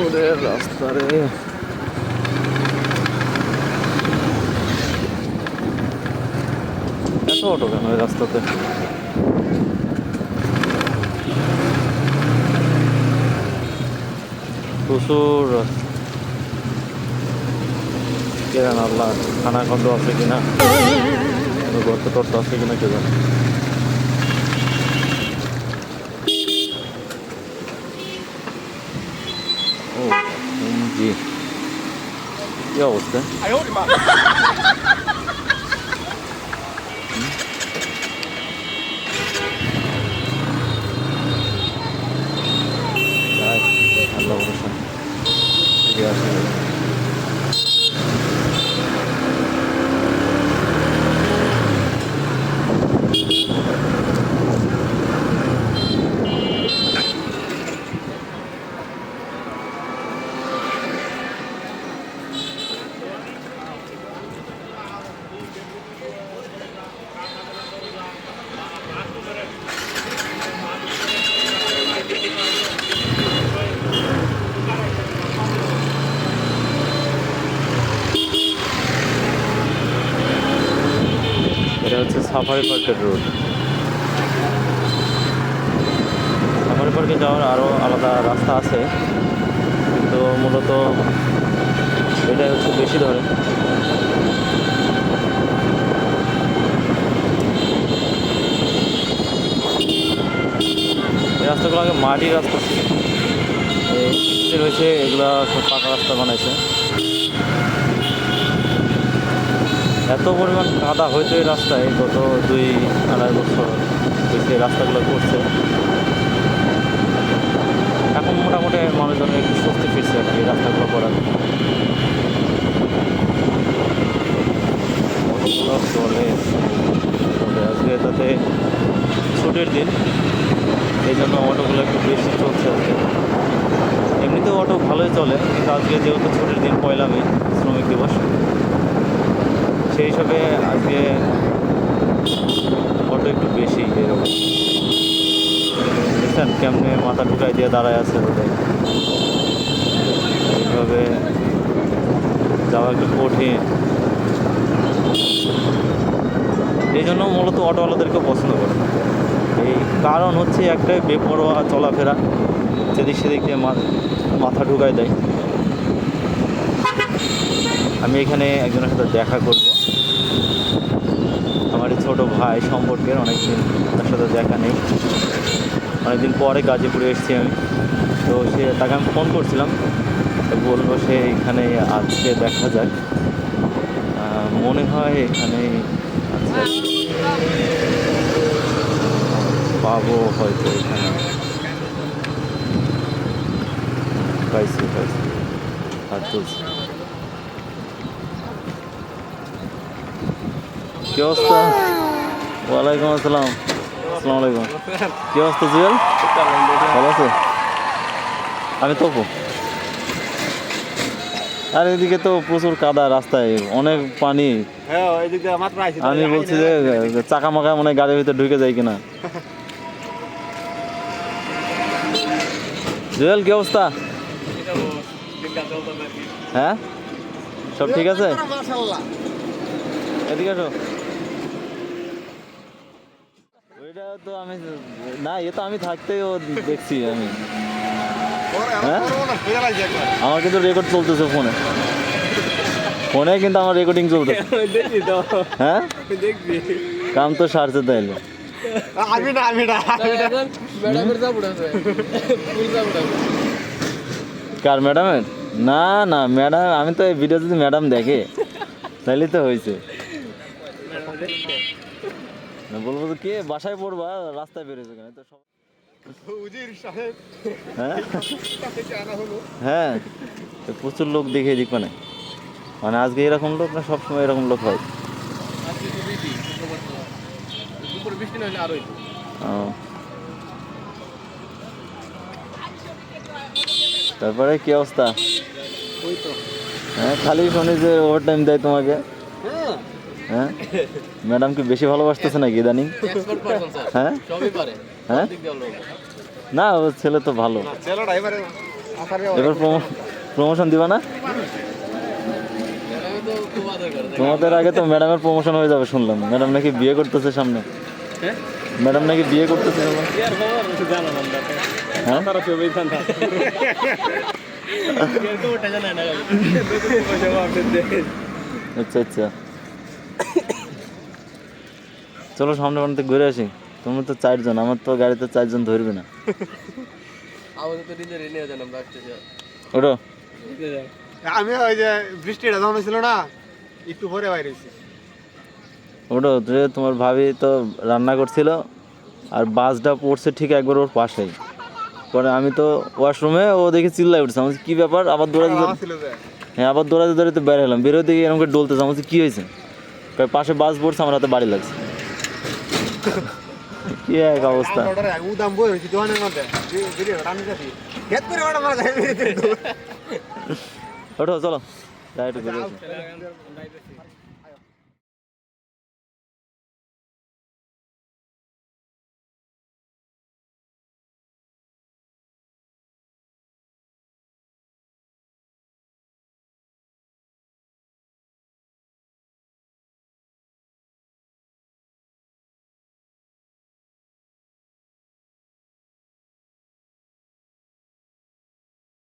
ওরে রাস্তা রে এত অটো কেন এই রাস্তাতে প্রচুর রাস্তা কে জানে আল্লাহ খানা খন্ড আছে কোনো গর্ত টর্ত আছে কিনা কে জানে ও জি কি অবস্থা যাই, আল্লাহ ভরসা এগিয়ে আসে এটা হচ্ছে সাফারি পার্কের রোড সাফারি পার্কে যাওয়ার আরও আলাদা রাস্তা আছে, কিন্তু মূলত এটাই হচ্ছে বেশি ধরে। রাস্তাগুলো আগে মাটির রাস্তা ছিল। রয়েছে, এগুলা সব পাকা রাস্তা বানাইছে। এত পরিমাণ কাদা হয়তো এই রাস্তায় গত দুই আড়াই বছর হয়েছে এই রাস্তাগুলো করছে। এখন মোটামুটি মানুষজন একটু স্বস্তি ফিরছে আর কি রাস্তাগুলো করার। চলে আজকে তাতে ছুটির দিন, এই জন্য অটোগুলো একটু বেশি চলছে আজকে এমনিতেও অটো ভালোই চলে, কিন্তু আজকে যেহেতু ছুটির দিন পয়লা মে, শ্রমিক দিবস সেই হিসাবে আজকে অটো একটু বেশি এরকম। দেখছেন কেমনে মাথা ঢুকাই দিয়ে দাঁড়ায় আছে এইভাবে যাওয়া একটু কঠিন। এই জন্য মূলত অটোওয়ালাদেরকে পছন্দ করে। এই কারণ হচ্ছে একটাই বেপরোয়া চলাফেরা। যেদিক সেদিক দিয়ে মাথা ঢুকাই দেয়। আমি এখানে একজনের সাথে দেখা করব। ছোটো ভাই সম্পর্কের অনেকদিন তার সাথে দেখা নেই। অনেকদিন পরে গাজীপুরে এসেছি আমি। তো সে, তাকে আমি ফোন করছিলাম। তো বলল সে এখানে আজকে দেখা যাক। মনে হয় এখানে পাবো হয়তো এখানে। পাইছি পাইছি। হাত তুলছি কি অবস্থা? ওয়ালাইকুম আসসালাম। আসসালামু আলাইকুম। কি অবস্থা জুয়েল? ভালো আছে? আমি তপু। আর এদিকে তো প্রচুর কাদা রাস্তায় অনেক পানি। হ্যাঁ আমি বলছি যে চাকা মাকা মনে গাড়ির ভিতরে ঢুকে যায় কিনা। জুয়েল কি অবস্থা? হ্যাঁ? সব ঠিক আছে? এদিকে আসো ওইটা তো আমি না এ তো আমি থাকতেই ও দেখছি আমি। হ্যাঁ? আমার কিন্তু রেকর্ড চলতেছে ফোনে। ফোনে কিন্তু আমার রেকর্ডিং চলতেছে। হ্যাঁ? কাম তো সারছে তাইলে। আমি না আমি না কার ম্যাডামের? না না ম্যাডাম আমি তো এই ভিডিও যদি ম্যাডাম দেখে তাহলে তো হয়েছে বলব তো কে? বাসায় পড়বা রাস্তায় বেরোছে কেন? তো সব উজির সাহেব। হ্যাঁ? হ্যাঁ। তো প্রচুর লোক দেখে দিক মানে। মানে আজকে এরকম লোক না সবসময় এরকম লোক হয়। তারপরে কি অবস্থা? হ্যাঁ খালি শুনি যে ওভার টাইম দেয় তোমাকে। হ্যাঁ? ম্যাডাম কি বেশি ভালোবাসতেছে নাকি ইদানিং? এক্সপার্ট পারসন স্যার হ্যাঁ? হ্যাঁ? না ও ছেলে তো ভালো। এবারে প্রমোশন দিবা না? তোমাদের আগে তো ম্যাডামের প্রমোশন হয়ে যাবে শুনলাম। ম্যাডাম নাকি বিয়ে করতেছে সামনে? হ্যাঁ? ম্যাডাম নাকি বিয়ে করতেছে? হ্যাঁ? আচ্ছা আচ্ছা। চলো সামনে বানাতে ঘুরে আসি। তোমরা তো চারজন আমার তো গাড়িতে চারজন ধরবে না। তো ওটো আমি ওই যে বৃষ্টিটা যখন ছিল না একটু পরে বাইরে ওটো তোমার ভাবি তো রান্না করছিল আর বাসটা পড়ছে ঠিক একবার ওর পাশেই পরে আমি তো ওয়াশরুমে ও দেখে চিল্লাই উঠছে। আমার কি ব্যাপার? আবার দৌড়াতে দৌড়াতে? হ্যাঁ আবার দৌড়াতে দৌড়াতে বের হলাম। বেরোতে গিয়ে এরকম করে ডলতেছে। আমার কি হয়েছে? পাশে বাস পড়ছে আমার হাতে বাড়ি লাগছে। কি এক অবস্থা উদাম বই হয়েছি দোকানের মধ্যে হেত করে ওটা মারা যায় ওঠো চলো যাই একটু ঘুরে আসি।